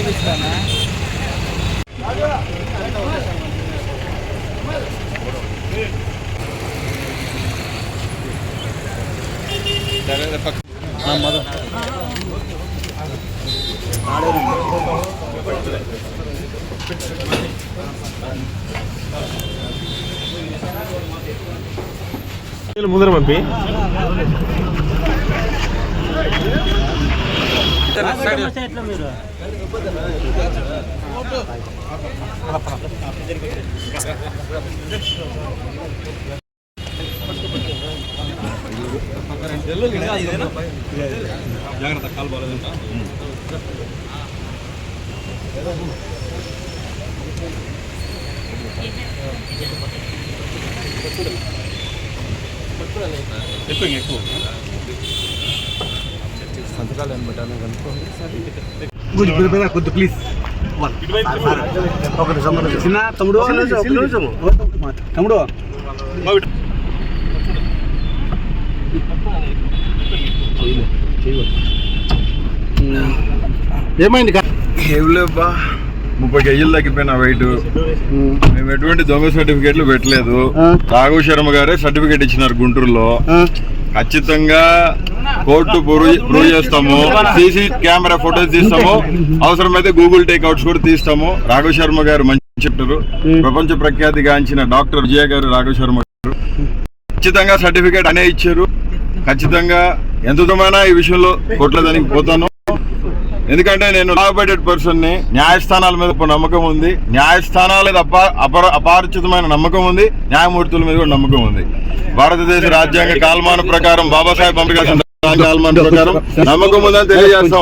చేపిస్తానా? మొదలు ముందర పంపి. జాగ్రత్త కాలు బాగాలేదంట ఎక్కువ ఎక్కువ. కొద్ది ప్లీజ్ చిన్న తమ్ముడు తమ్ముడు ఏమైంది ఏం లేబ్బా ముప్పై కేజీలు తగ్గిపోయిన వెయిట్ మేము ఎటువంటి దొంగ సర్టిఫికేట్లు పెట్టలేదు. రాఘవ శర్మ గారే సర్టిఫికేట్ ఇచ్చినారు గుంటూరులో. ఖచ్చితంగా కోర్టు ప్రూవ్ చేస్తాము. సీసీ కెమెరా ఫోటోస్ తీస్తాము. అవసరమైతే గూగుల్ టేక్అవుట్స్ కూడా తీస్తాము. రాఘవ శర్మ గారు మంచి చెప్తారు ప్రపంచ ప్రఖ్యాతి గాంచిన డాక్టర్ విజయ గారు రాఘవ శర్మ గారు. ఖచ్చితంగా సర్టిఫికేట్ అనే ఇచ్చారు. ఖచ్చితంగా ఎంత దూరమైనా ఈ విషయంలో కోర్టులో దానికి పోతాను. ఎందుకంటే నేను లాభపడేట్ పర్సన్ని న్యాయస్థానాల మీద ఒక నమ్మకం ఉంది. న్యాయస్థానాల అప అపర అపారచితమైన నమ్మకం ఉంది. న్యాయమూర్తుల మీద కూడా నమ్మకం ఉంది. భారతదేశ రాజ్యాంగ కాల్మాన ప్రకారం బాబాసాహెబ్ అంబేద్కర్ కాల్మాన ప్రకారం నమ్మకం ఉందని తెలియజేస్తా